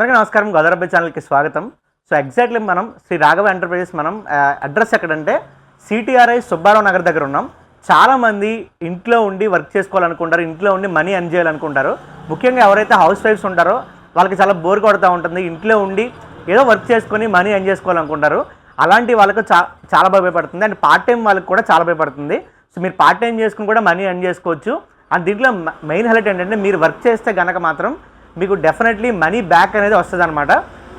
అందరికీ నమస్కారం. గోదావరి ఛానల్కి స్వాగతం. సో ఎగ్జాక్ట్లీ మనం శ్రీ రాఘవ ఎంటర్ప్రైజెస్ మనం అడ్రస్ ఎక్కడంటే సిటీఆర్ఐ సుబ్బారావు నగర్ దగ్గర ఉన్నాం. చాలామంది ఇంట్లో ఉండి వర్క్ చేసుకోవాలనుకుంటారు ఇంట్లో ఉండి మనీ ఎర్న్ చేయాలనుకుంటారు. ముఖ్యంగా ఎవరైతే హౌస్ వైఫ్స్ ఉంటారో వాళ్ళకి చాలా బోర్ కొడుతూ ఉంటుంది. ఇంట్లో ఉండి ఏదో వర్క్ చేసుకొని మనీ ఎర్న్ చేసుకోవాలనుకుంటారు. అలాంటి వాళ్ళకు చా చాలా భయపడుతుంది. అండ్ పార్ట్ టైం వాళ్ళకి కూడా చాలా భయపడుతుంది. సో మీరు పార్ట్ టైం చేసుకుని కూడా మనీ ఎర్న్ చేసుకోవచ్చు. అండ్ దీంట్లో మెయిన్ హైలైట్ ఏంటంటే మీరు వర్క్ చేస్తే కనుక మాత్రం మీకు డెఫినెట్లీ మనీ బ్యాక్ అనేది వస్తుంది అనమాట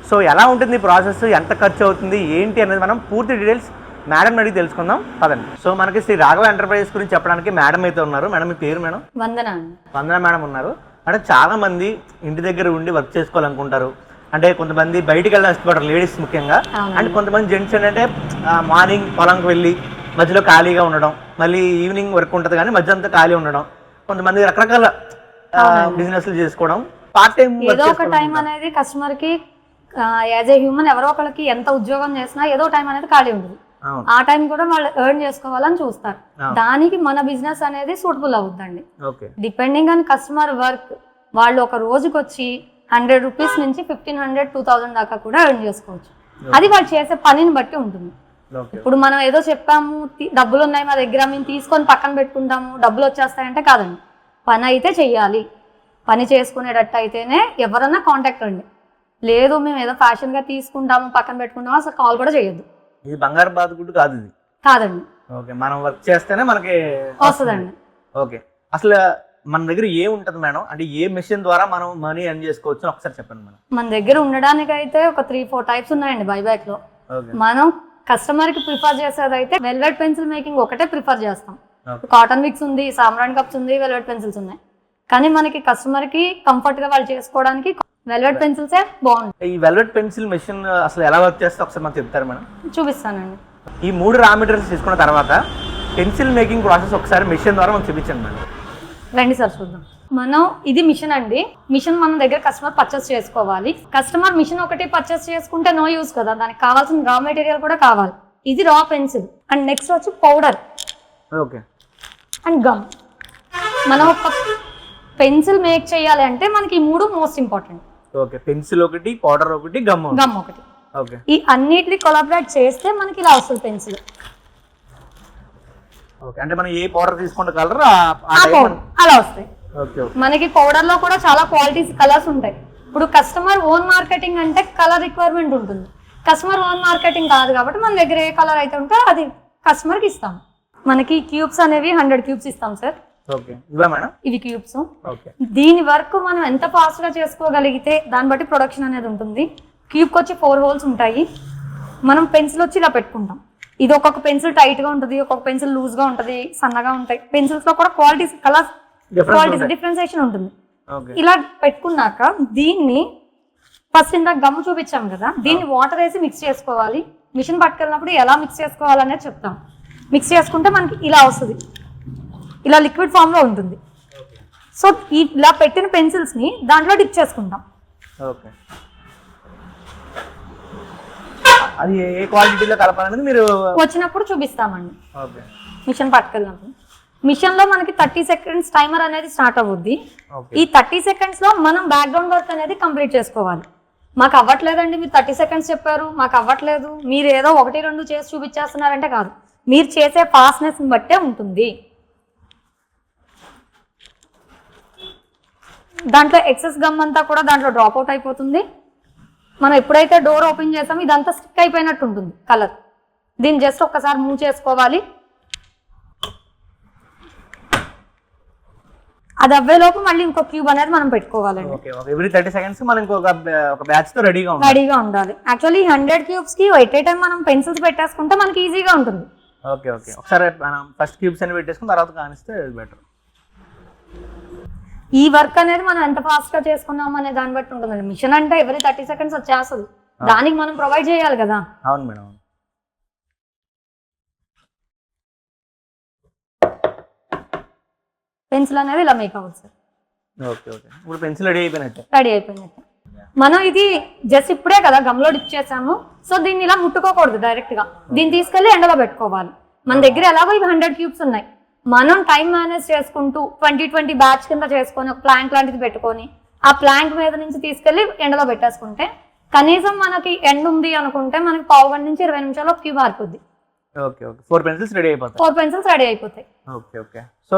సో ఎలా ఉంటుంది ప్రాసెస్ ఎంత ఖర్చు అవుతుంది? ఏంటి అనేది మనం పూర్తి డీటెయిల్స్ మేడం అడిగి తెలుసుకుందాం. పదండి. సో మనకి శ్రీ రాఘవ ఎంటర్ప్రైజెస్ గురించి చెప్పడానికి మేడం అయితే ఉన్నారు. మేడం మీ పేరు మేడం? వందన వందన మేడం ఉన్నారు. అంటే చాలా మంది ఇంటి దగ్గర ఉండి వర్క్ చేసుకోవాలనుకుంటారు. అంటే కొంతమంది బయటికి వెళ్ళడం ఇష్టపడరు లేడీస్ ముఖ్యంగా. అండ్ కొంతమంది జెంట్స్ ఏంటంటే మార్నింగ్ పొలంకి వెళ్ళి మధ్యలో ఖాళీగా ఉండడం మళ్ళీ ఈవినింగ్ వర్క్ ఉంటుంది కానీ మధ్య అంతా ఖాళీ ఉండడం. కొంతమంది రకరకాల బిజినెస్లు చేసుకోవడం. పార్ట్ టైం ఏదో ఒక టైం అనేది కస్టమర్కి యాజ్ ఏ హ్యూమన్ ఎవరో ఒకరికి ఎంత ఉద్యోగం చేసినా ఏదో టైం అనేది ఖాళీ ఉంటుంది. ఆ టైం కూడా వాళ్ళు ఎర్న్ చేసుకోవాలని చూస్తారు. దానికి మన బిజినెస్ అనేది సూటబుల్ అవుతుందండి డిపెండింగ్ ఆన్ కస్టమర్ వర్క్ వాళ్ళు ఒక రోజుకి వచ్చి హండ్రెడ్ రూపీస్ నుంచి ఫిఫ్టీన్ హండ్రెడ్ టూ థౌసండ్ దాకా కూడా ఎర్న్ చేసుకోవచ్చు. అది వాళ్ళు చేసే పనిని బట్టి ఉంటుంది. ఇప్పుడు మనం ఏదో చెప్పాము డబ్బులు ఉన్నాయి మా దగ్గర మేము తీసుకొని పక్కన పెట్టుకుంటాము డబ్బులు వచ్చేస్తాయంటే కాదండి. పని అయితే చెయ్యాలి. పని చేసుకునేటట్టు అయితేనే ఎవరన్నా కాంటాక్ట్ అండి లేదు మేము ఏదో ఫ్యాషన్గా తీసుకుంటాము పక్కన పెట్టుకుంటాము అసలు కాల్ కూడా చేయొద్దు. ఇది బంగారు బాతుకుడు కాదు ఇది. కాదండి. ఓకే మనం వర్క్ చేస్తేనే మనకి వస్తుందండి. ఓకే అసలు మన దగ్గర ఏ ఉంటుంది మేడం? అంటే ఏ మెషిన్ ద్వారా మనం మనీ ఎర్న్ చేసుకోవచ్చు ఒకసారి చెప్పండి మేడం. మన దగ్గర ఉండడానికి అయితే ఒక త్రీ ఫోర్ టైప్స్ ఉన్నాయండి బైబ్యాక్లో. మనం కస్టమర్కి ప్రిఫర్ చేసేది అయితే వెల్వెట్ పెన్సిల్ మేకింగ్ ఒకటే ప్రిఫర్ చేస్తాం. కాటన్ విక్స్ ఉంది సామ్రాన్ కప్స్ ఉంది వెల్వెట్ పెన్సిల్స్ ఉన్నాయి. కానీ మనకి కస్టమర్కి కంఫర్ట్గా వాళ్ళు చేసుకోవడానికి వెల్వెట్ పెన్సిల్సే బాగుంటాయి. ఈ వెల్వెట్ పెన్సిల్ మెషిన్ అసలు ఎలా వర్క్ చేస్తే ఒకసారి మాకు చెప్తారు మేడం? చూపిస్తానండి. ఈ మూడు రా మెటీరియల్స్ తీసుకున్న తర్వాత పెన్సిల్ మేకింగ్ ప్రాసెస్ ఒకసారి మెషిన్ ద్వారా మనం చూపించండి మేడం. రండి సార్ చూద్దాం. మనం ఇది మిషన్ అండి. మిషన్ మన దగ్గర కస్టమర్ పర్చేస్ చేసుకోవాలి. కస్టమర్ మిషన్ ఒకటి పర్చేస్ చేసుకుంటే నో యూస్ కదా. దానికి కావాల్సిన రా మెటీరియల్ కూడా కావాలి. ఇది రా పెన్సిల్ అండ్ నెక్స్ట్ వచ్చి పౌడర్ ఓకే అండ్ గమ్ మనం ఒక పెన్సిల్ మేక్ చేయాలి అంటే మనకి ఈ మూడు మోస్ట్ ఇంపార్టెంట్. ఓకే పెన్సిల్ ఒకటి పౌడర్ ఒకటి గమ్. గమ్ ఒకటి. ఓకే. ఈ అన్నిటిని కొలాబరేట్ చేస్తే మనకి ఇలా వస్తుంది పెన్సిల్. ఓకే అంటే మనం ఏ పౌడర్ తీసుకుంటే కలర్ అలా వస్తాయి. మనకి పౌడర్లో కూడా చాలా క్వాలిటీస్ కలర్స్ ఉంటాయి. ఇప్పుడు కస్టమర్ ఓన్ మార్కెటింగ్ అంటే కలర్ రిక్వైర్మెంట్ ఉంటుంది. కస్టమర్ ఓన్ మార్కెటింగ్ కాదు కాబట్టి మన దగ్గర ఏ కలర్ అయితే ఉంటే అది కస్టమర్కి ఇస్తాం. మనకి క్యూబ్స్ అనేవి హండ్రెడ్ క్యూబ్స్ ఇస్తాం సార్ ఇవా క్యూబ్స్. దీని వర్క్ మనం ఎంత ఫాస్ట్గా చేసుకోగలిగితే దాన్ని బట్టి ప్రొడక్షన్ అనేది ఉంటుంది. క్యూబ్కి వచ్చి ఫోర్ హోల్స్ ఉంటాయి. మనం పెన్సిల్ వచ్చి ఇలా పెట్టుకుంటాం. ఇది ఒక్కొక్క పెన్సిల్ టైట్గా ఉంటుంది ఒక్కొక్క పెన్సిల్ లూజ్గా ఉంటుంది సన్నగా ఉంటాయి. పెన్సిల్స్లో కూడా క్వాలిటీస్ కలర్స్ క్వాలిటీస్. డిఫరెన్సేషన్ ఉంటుంది. ఇలా పెట్టుకున్నాక దీన్ని ఫస్ట్ ఇందాక గమ్ చూపించాం కదా దీన్ని వాటర్ వేసి మిక్స్ చేసుకోవాలి. మిషన్ పట్టుకెళ్ళినప్పుడు ఎలా మిక్స్ చేసుకోవాలనేది చెప్తాం. మిక్స్ చేసుకుంటే మనకి ఇలా వస్తుంది. ఇలా లిక్విడ్ ఫామ్లో ఉంటుంది. సో ఇలా పెట్టిన పెన్సిల్స్ని దాంట్లో డిప్ చేసుకుంటాం. ఓకే అది ఏ క్వాలిటీలో కలపాలనేది మీరు వచ్చినప్పుడు చూపిస్తామండి. ఓకే మిషన్ పట్టుకెళ్ళినప్పుడు మిషన్లో మనకి థర్టీ సెకండ్స్ టైమర్ అనేది స్టార్ట్ అవుద్ది. ఈ థర్టీ సెకండ్స్లో మనం బ్యాక్గ్రౌండ్ వర్క్ అనేది కంప్లీట్ చేసుకోవాలి. మాకు అవ్వట్లేదండి మీరు థర్టీ సెకండ్స్ చెప్పారు. మాకు అవ్వట్లేదు. మీరు ఏదో ఒకటి రెండు చేసి చూపించేస్తున్నారంటే కాదు. మీరు చేసే ఫాస్ట్నెస్ని బట్టే ఉంటుంది. దాంట్లో ఎక్సెస్ గమ్ అంతా కూడా దాంట్లో డ్రాప్ అవుట్ అయిపోతుంది. మనం ఎప్పుడైతే డోర్ ఓపెన్ చేసామో ఇదంతా స్టిక్ అయిపోయినట్టు ఉంటుంది కలర్ దీన్ని జస్ట్ ఒక్కసారి మూవ్ చేసుకోవాలి. అది అవ్వేలోపు మళ్ళీ ఇంకో క్యూబ్ అనేది మనం పెట్టుకోవాలండి. ఎవ్రీ థర్టీ సెకండ్స్ మనం ఇంకొక ఒక బ్యాచ్తో రెడీగా రెడీగా ఉండాలి. యాక్చువల్లీ హండ్రెడ్ క్యూబ్స్కి ఎట్ ఏ టైం మనం పెన్సిల్స్ పెట్టేసుకుంటే మనకి ఈజీగా ఉంటుంది. ఓకే ఓకే ఒకసారి మనం ఫస్ట్ క్యూబ్స్ అని పెట్టేసుకుని తర్వాత కానిస్తే బెటర్ ఈ వర్క్ అనేది మనం ఎంత ఫాస్ట్గా చేసుకున్నాం అనే దాన్ని బట్టి ఉంటుంది మిషన్ అంటే ఎవరి థర్టీ సెకండ్స్ వచ్చేస్తుంది. దానికి మనం ప్రొవైడ్ చేయాలి కదా. అవును మేడం. పెన్సిల్ అనేది ఇలా మేక్ అవ్వదు సార్. Okay okay. ఇప్పుడు పెన్సిల్ రెడీ అయిపోయినట్టే. రెడీ అయిపోయినట్టు. మనం ఇది జస్ట్ ఇప్పుడే కదా గమ్లో డిప్ చేసాము. సో దీన్ని ఇలా ముట్టుకోకూడదు డైరెక్ట్గా. దీన్ని తీసుకెళ్ళి ఎండలో పెట్టుకోవాలి. మన దగ్గర ఎలాగో ఇవి హండ్రెడ్ క్యూబ్స్ ఉన్నాయి. మనం టైం మేనేజ్ చేసుకుంటూ ట్వంటీ ట్వంటీ బ్యాచ్ కింద చేసుకొని ఒక ప్లాంక్ లాంటిది పెట్టుకొని ఆ ప్లాంక్ మీద నుంచి తీసుకెళ్ళి ఎండలో పెట్టేసుకుంటే కనీసం మనకి ఎండ ఉంది అనుకుంటే మనకి పావు గంట నుంచి ఇరవై నిమిషాల్లో cube ఆరిపోద్ది okay okay. Four pencils ready అయిపోతాయి. ఫోర్ పెన్సిల్స్ రెడీ అయిపోతాయి. Okay okay. సో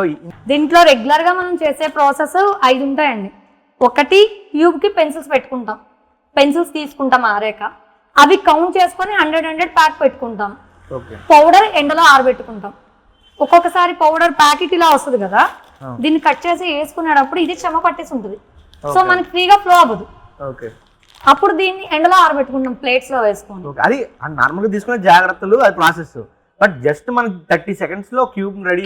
దీంట్లో రెగ్యులర్గా మనం చేసే ప్రాసెస్ ఐదు ఉంటాయండి. ఒకటి ట్యూబ్కి పెన్సిల్స్ పెట్టుకుంటాం. పెన్సిల్స్ తీసుకుంటాం ఆరాక. అవి కౌంట్ చేసుకొని హండ్రెడ్ హండ్రెడ్ ప్యాక్ పెట్టుకుంటాం. పౌడర్ ఎండలో ఆరబెట్టుకుంటాం. ఒక్కొక్కసారి పౌడర్ ప్యాకెట్ ఇలా వస్తుంది కదా. దీన్ని కట్ చేసి వేసుకునేటప్పుడు ఇది చెమ పట్టేసి ఉంటుంది. సో మనకి ఫ్రీగా ఫ్లో అవ్వదు. ఓకే అప్పుడు దీన్ని ఎండలో ఆరబెట్టుకుంటాం ప్లేట్స్లో వేసుకొని. అది నార్మల్గా తీసుకునే జాగ్రత్తలు అది ప్రాసెస్ బట్ జస్ట్ మనకి థర్టీ సెకండ్స్లో క్యూబ్ రెడీ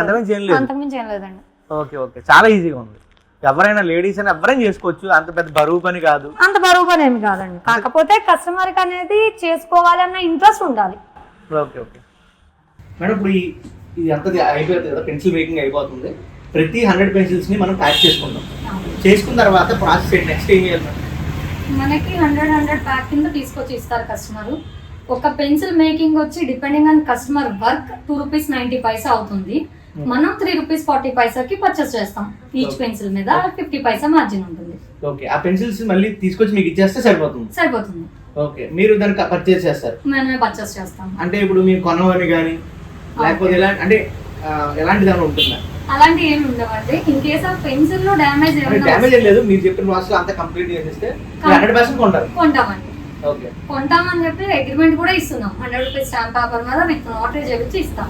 అంతకుమించి ఏం లేదండి. ఓకే ఓకే చాలా ఈజీగా ఉంది. ఎవరైనా లేడీస్ అయినా ఎవరైనా చేసుకోవచ్చు. అంత పెద్ద బరువు పని కాదు. అంత బరువు పని ఏమి కాదండి. కాకపోతే కస్టమర్కి అనేది చేసుకోవాలి అన్న ఇంట్రెస్ట్ ఉండాలి. ఓకే ఓకే మేడం ఇప్పుడు ఈ ఇది అంత అయిపోతుంది కదా పెన్సిల్ మేకింగ్ అయిపోతుంది. ప్రతి హండ్రెడ్ పెన్సిల్స్ని మనం ప్యాక్ చేసుకుంటాం చేసుకున్న తర్వాత ప్రాసెస్ నెక్స్ట్ ఏం చేయాలి మనకి హండ్రెడ్ హండ్రెడ్ ప్యాక్ కింద తీసుకొచ్చి ఇస్తారు కస్టమర్ ఒక పెన్సిల్ మేకింగ్ వచ్చి depending on customer work two rupees ninety paisa అవుతుంది. మనం త్రీ రూపీస్ ఫార్టీ పైసాకి పర్చేస్ చేస్తాం. ఈచ్. పెన్సిల్ మీద ఫిఫ్టీ పైసా మార్జిన్ ఉంటుంది. ఓకే ఆ పెన్సిల్స్ మళ్ళీ తీసుకొచ్చి మీకు ఇచ్చేస్తే సరిపోతుంది. సరిపోతుంది. ఓకే మీరు దానికి పర్చేస్ చేస్తారు. మనమే పర్చేస్ చేస్తాం. అంటే ఇప్పుడు మీరు కొనవని కానీ లేకపోతే ఎలా అంటే ఆ, ఎలాంటి దాని ఉంటుందా? అలాంటి ఏమి ఉండవండి. ఇన్ కేస్ ఆఫ్ పెన్సిల్లో డ్యామేజ్ ఏమైనా డ్యామేజ్ ఏం లేదు. మీరు చెప్పిన ప్రాసెస్ అంతా కంప్లీట్ చేసేస్తే హండ్రెడ్ పర్సెంట్ కొంటారు. కొంటామండి. ఓకే కొంటామని చెప్పి అగ్రిమెంట్ కూడా ఇస్తున్నాం. హండ్రెడ్ రూపీస్ స్టాంప్ పేపర్ మీద విత్ నోటరీ చేపించి ఇస్తాం.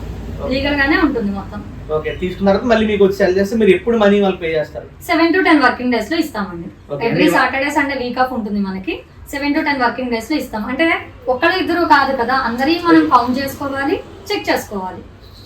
లీగల్ గానే ఉంటుంది మొత్తం. ఓకే తీసుకున్న తర్వాత మళ్ళీ మీకు వచ్చి సెల్ చేస్తే మీరు ఎప్పుడు మనీ వాళ్ళు పే చేస్తారు? సెవెన్ టు టెన్ వర్కింగ్ డేస్లో ఇస్తామండి. Every Saturday Sunday week off ఉంటుంది మనకి. సెవెన్ టు టెన్ వర్కింగ్ డేస్లో ఇస్తాం. అంటే ఒకళ్ళు ఇద్దరు కాదు కదా అందరి మనం కౌంట్ చేసుకోవాలి చెక్ చేసుకోవాలి.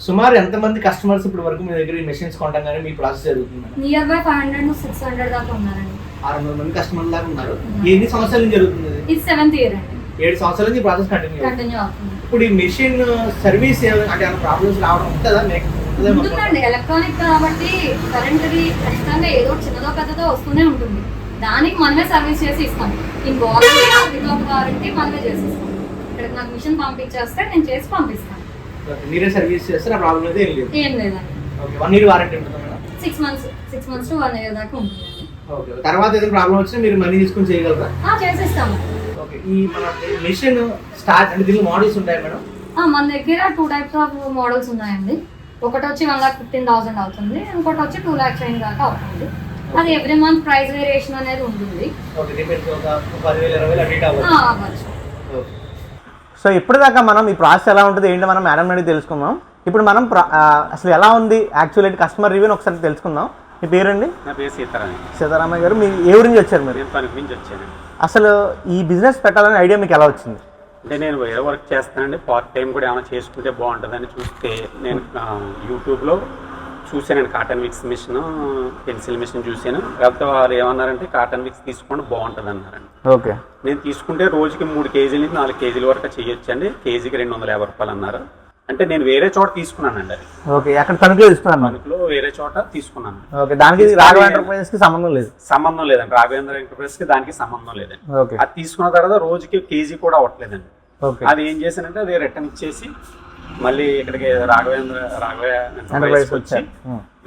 సుమారు ఎంతమంది కస్టమర్స్ ఇప్పుడు వరకు మీ దగ్గర మెషిన్స్ కొంటాం కానీ మీ ప్రాసెస్ జరుగుతుంది near by five hundred to six hundred దాకా ఉన్నారండి. ఆరు వందల మంది కస్టమర్ దాకా ఉన్నారు. ఎన్ని సంవత్సరాల నుంచి జరుగుతుంది ఇది? సెవెంత్ ఇయర్ అండి. ఏడు సంవత్సరాల నుంచి ప్రాసెస్ కంటిన్యూ కంటిన్యూ అవుతుంది. ఇప్పుడు ఈ మెషిన్ సర్వీస్ అంటే ప్రాబ్లమ్స్ రావడం ఉంటుందా? మొత్తం? ఉంటుందండి. ఎలక్ట్రానిక్ కాబట్టి కరెంట్ది ఖచ్చితంగా ఏదో చిన్నదో పెద్దదో వస్తూనే ఉంటుంది. దానికి మనమే సర్వీస్ చేసి ఇస్తాం. ఇంక వారంటీ వారంటీ మనమే చేసి ఇస్తాం. ఇక్కడికి నాకు మిషన్ పంపించేస్తే నేను చేసి పంపిస్తాను. మీరే సర్వీస్ చేస్తే ఆ ప్రాబ్లం అయితే ఏం లేదు. ఏం లేదండి ఓకే వన్ ఇయర్ వారంటీ ఉంటుందా six months six months to one year దాకా ఉంటుందండి ఓకే తర్వాత ఏదైనా ప్రాబ్లం వచ్చినా మీరు మనీ తీసుకొని చేయగలరా చేసిస్తాము. ఓకే ఈ మన మెషిన్ స్టార్ట్ అంటే దీనిలో మోడల్స్ ఉంటాయి మేడం? మన దగ్గర టూ టైప్స్ ఆఫ్ మోడల్స్ ఉన్నాయండి. ఒకటి వచ్చి వన్ లాక్ ఫిఫ్టీన్ థౌసండ్ అవుతుంది ఇంకోటి వచ్చి టూ ల్యాక్స్ అయిన దాకా అవుతుంది. అది ఎవ్రీ మంత్ ప్రైస్ వేరియేషన్ అనేది ఉంటుంది. సో ఇప్పటిదాకా మనం ఈ ప్రాసెస్ ఎలా ఉంటుంది ఏంటో మనం మేడం అడిగి తెలుసుకుందాం. ఇప్పుడు మనం అసలు ఎలా ఉంది యాక్చువల్లీ కస్టమర్ రివ్యూని ఒకసారి తెలుసుకుందాం. మీ పేరండి? నా పేరు సీతారామయ్య. సీతారామయ్య గారు మీ ఏ ఊరి నుంచి వచ్చారు మీరు? నేను తణుకు నుంచి వచ్చాను. అసలు ఈ బిజినెస్ పెట్టాలనే ఐడియా మీకు ఎలా వచ్చింది? అంటే నేను వేరే వర్క్ చేస్తానండి. పార్ట్ టైం కూడా ఏమైనా చేసుకుంటే బాగుంటుందని చూస్తే నేను యూట్యూబ్లో చూశాను cotton wicks machine pencil machine చూశాను. కాకపోతే వారు ఏమన్నారంటే కాటన్ విక్స్ తీసుకోండి బాగుంటుంది అన్నారండి. ఓకే. నేను తీసుకుంటే రోజుకి మూడు కేజీల నుంచి నాలుగు కేజీల వరకు చేయొచ్చండి. కేజీకి రెండు వందల యాభై రూపాయలు అన్నారు. అంటే నేను వేరే చోట తీసుకున్నానండి అది. ఓకే. అక్కడ తణుకులో ఇస్తున్నాను మరి? తణుకులో వేరే చోట తీసుకున్నాను. ఓకే. దానికి రాఘవ ఎంటర్ప్రైజెస్కి సంబంధం లేదు? సంబంధం లేదండి. రాఘవేంద్ర ఎంటర్ప్రైజ్కి దానికి సంబంధం లేదండి. ఓకే. అది తీసుకున్న తర్వాత రోజుకి కేజీ కూడా అవ్వట్లేదండి. ఓకే. అది ఏం చేశానంటే అది రిటర్న్ ఇచ్చేసి మళ్ళీ ఇక్కడికి రాఘవేంద్ర రాఘవ ఎంటర్ప్రైజ్ వచ్చి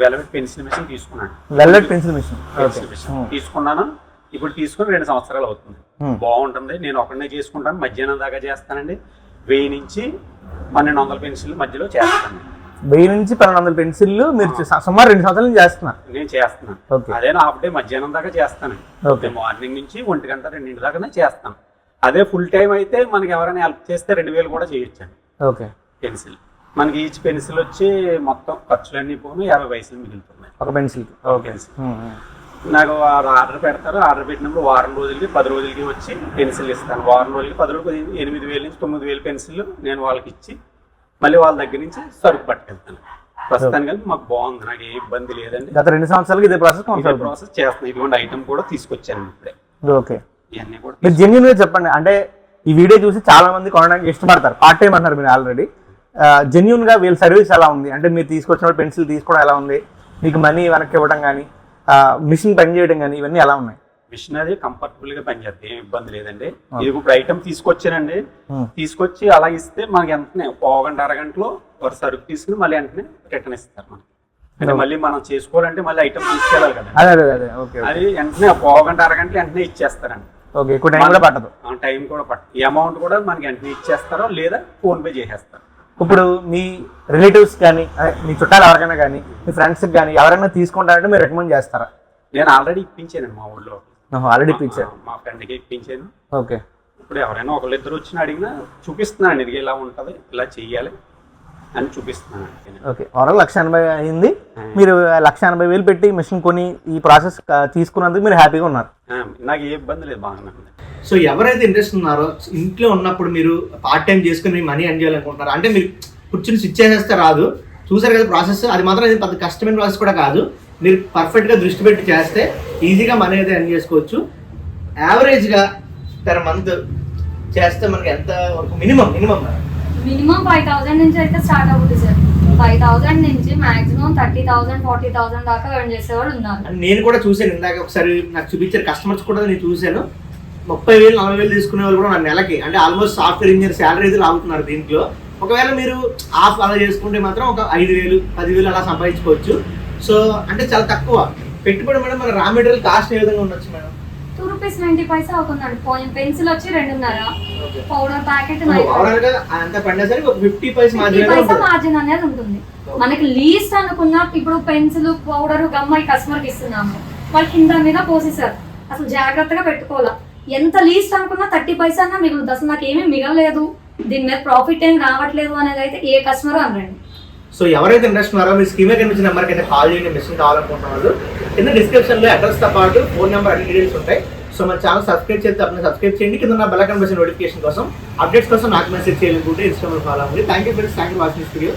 వెల్వెట్ పెన్సిల్ మిషన్ తీసుకున్నాను velvet pencil machine. Pencil machine. తీసుకున్నాను. ఇప్పుడు తీసుకుని రెండు సంవత్సరాలు అవుతుంది. బాగుంటుంది. నేను ఒకనే చేసుకుంటాను. మధ్యాహ్నం దాకా చేస్తానండి. వెయ్యి నుంచి పన్నెండు వందల పెన్సిల్ మధ్యలో చేస్తాను. వెయ్యి నుంచి పన్నెండు వందల పెన్సిల్లు మీరు సుమారు రెండు సంవత్సరాల చేస్తున్నారు నేను చేస్తున్నాను. అదే హాఫ్ డే మధ్యాహ్నం దాకా చేస్తాను. మార్నింగ్ నుంచి ఒంటి గంట రెండింటి దాకానే చేస్తాను. అదే ఫుల్ టైం అయితే మనకి ఎవరైనా హెల్ప్ చేస్తే రెండు వేలు కూడా చేయొచ్చండి. ఓకే. పెన్సిల్. మనకి ఈచ్ పెన్సిల్ వచ్చి మొత్తం ఖర్చులన్నీ పోను యాభై పైసలు మిగులుతున్నాయి. ఒక పెన్సిల్కి. Okay pencil. నాకు వారు ఆర్డర్ పెడతారు. ఆర్డర్ పెట్టినప్పుడు వారం రోజులకి పది రోజులకి వచ్చి పెన్సిల్ ఇస్తాను. వారం రోజులకి పది రోజులకి ఎనిమిది వేల నుంచి తొమ్మిది వేలు పెన్సిల్ నేను వాళ్ళకి ఇచ్చి మళ్ళీ వాళ్ళ దగ్గర నుంచి సరుకు పట్టుకెళ్తాను. ప్రస్తుతానికి మాకు బాగుంది. నాకు ఏ ఇబ్బంది లేదండి. గత రెండు సంవత్సరాలకి ఇదే ప్రాసెస్ ప్రాసెస్ చేస్తున్నాను ఇటువంటి ఐటమ్ కూడా తీసుకొచ్చాను ఇప్పుడే. ఓకే. ఇవన్నీ కూడా మీరు జెన్యున్గా చెప్పండి. అంటే ఈ వీడియో చూసి చాలా మంది కొనడానికి ఇష్టపడతారు. పార్ట్ టైం అన్నారు మీరు ఆల్రెడీ జెన్యున్గా వీళ్ళ సర్వీస్ ఎలా ఉంది? అంటే మీరు తీసుకొచ్చిన పెన్సిల్ తీసుకోవడం ఎలా ఉంది? మీకు మనీ వెనక్కి ఇవ్వడం కానీ మిషన్ పని చేయడం కానీ ఇవన్నీ ఎలా ఉన్నాయి? మిషన్ అది కంఫర్టబుల్గా పనిచేస్తుంది ఏం ఇబ్బంది లేదండి. ఇది ఇప్పుడు ఐటమ్ తీసుకొచ్చానండి. తీసుకొచ్చి అలా ఇస్తే మనకి వెంటనే పావుగంట అరగంటలో ఒక సరుకు తీసుకుని మళ్ళీ వెంటనే రిటర్న్ ఇస్తారు మనకి. అంటే మళ్ళీ మనం చేసుకోవాలంటే మళ్ళీ ఐటమ్ తీసుకెళ్ళాలి కదా. అదే వెంటనే పోగంట అరగంట వెంటనే ఇచ్చేస్తారండి. ఓకే ఎక్కువ టైం కూడా పట్టదు. టైం కూడా పట్ట ఈ అమౌంట్ కూడా మనకి వెంటనే ఇచ్చేస్తారో లేదా ఫోన్ పే చేసేస్తారు. ఇప్పుడు మీ రిలేటివ్స్ కానీ మీ చుట్టాలు ఎవరికైనా కానీ మీ ఫ్రెండ్స్కి కానీ ఎవరైనా తీసుకుంటారంటే మీరు రికమెండ్ చేస్తారా? నేను ఆల్రెడీ ఇప్పించాను మా ఊళ్ళో. ఆల్రెడీ పిక్చర్ మా ఫ్రెండ్కి ఇప్పించాను. ఓకే. ఇప్పుడు ఎవరైనా ఒకళ్ళిద్దరు వచ్చిన అడిగినా చూపిస్తున్నాను ఇది ఇలా ఉంటుంది ఇలా చెయ్యాలి అని చూపిస్తున్నాను. ఓకే. ఓవరాల్ లక్ష ఎనభై అయింది. మీరు లక్ష ఎనభై వేలు పెట్టి మిషన్ కొని ఈ ప్రాసెస్ తీసుకున్నందుకు మీరు హ్యాపీగా ఉన్నారు. నాకు ఏ ఇబ్బంది లేదు ఉంది సో ఎవరైతే ఇంట్రెస్ట్ ఉన్నారో ఇంట్లో ఉన్నప్పుడు మీరు పార్ట్ టైం చేసుకుని మనీ ఎర్న్ చేయాలనుకుంటున్నారు? అంటే మీరు కూర్చుని స్విచ్ చేసేస్తే రాదు. చూసారు కదా ప్రాసెస్ అది మాత్రం ఇది పెద్ద కష్టమైన ప్రాసెస్ కూడా కాదు. మీరు పర్ఫెక్ట్గా దృష్టి పెట్టి చేస్తే ఈజీగా మనీ అయితే ఎర్న్ చేసుకోవచ్చు. యావరేజ్గా పెర్ మంత్ చేస్తే మనకి ఎంత వరకు? Minimum minimum minimum five thousand నుంచి అయితే స్టార్ట్ అవుతుంది సార్. ఫైవ్ థౌసండ్ నుంచి maximum thirty thousand forty thousand దాకా ఎర్న్ చేసేవాళ్ళు ఉన్నారు. నేను కూడా చూశాను ఇందాక ఒకసారి నాకు చూపించారు కస్టమర్స్ కూడా నేను చూశాను. ముప్పై వేలు నలభై వేలు తీసుకునే వాళ్ళు కూడా నా నెలకి. అంటే ఆల్మోస్ట్ సాఫ్ట్వేర్ ఇంజనీర్ శాలరీ అయితే లాగుతున్నారు దీంట్లో. ఒకవేళ మీరు ఆఫ్ అలా చేసుకుంటే మాత్రం ఒక ఐదు వేలు పదివేలు అలా సంపాదించుకోవచ్చు. సో అంటే చాలా తక్కువ. పెట్టుబడి మేడం మన రా మెటీరియల్ కాస్ట్ ఏ విధంగా ఉండొచ్చు madam? Two rupees ninety paisa అవుతుందండి. పోయిన పెన్సిల్ వచ్చి రెండున్నర. పౌడర్ ప్యాకెట్ అంత పడినసరికి ఒక fifty paise margin paisa margin అనేది ఉంటుంది. మనకి లీస్ట్ అనుకున్న ఇప్పుడు పెన్సిల్ పౌడర్ గమ్మ కస్టమర్కి ఇస్తున్నాము. వాళ్ళు కింద మీద పోసేసారు. అసలు జాగ్రత్తగా పెట్టుకోవాలా. ఎంత లీస్ట్ అనుకున్నా థర్టీ పైసా అన్నా మిగులుతుంది. అసలు నాకు ఏమీ మిగలలేదు. దీని మీద ప్రాఫిట్ ఏం రావట్లేదు అనేది అయితే ఏ కస్టమర్ అనరండి. సో ఎవరైతే ఇంట్రెస్ట్ ఉన్నారో మీ స్కీమే కనిపించిన నెంబర్కి అయితే కాల్ చేయండి. మిషన్ కావాలనుకుంటున్నారు కింద డిస్క్రిప్షన్లో అడ్రస్తో పాటు ఫోన్ నెంబర్ అన్ని డీటెయిల్స్ ఉంటాయి. సో మన ఛానల్ సబ్స్క్రైబ్ చేస్తే అప్పుడు సబ్స్క్రైబ్ చేయండి. కింద నా బెల్ కనిపించిన నోటిఫికేషన్ కోసం అప్డేట్స్ కోసం నాకు మెసేజ్ చేయాలనుకుంటే ఇన్స్టాగ్రామ్ ఫాలో అవ్వండి. Thank you friends thank you watching video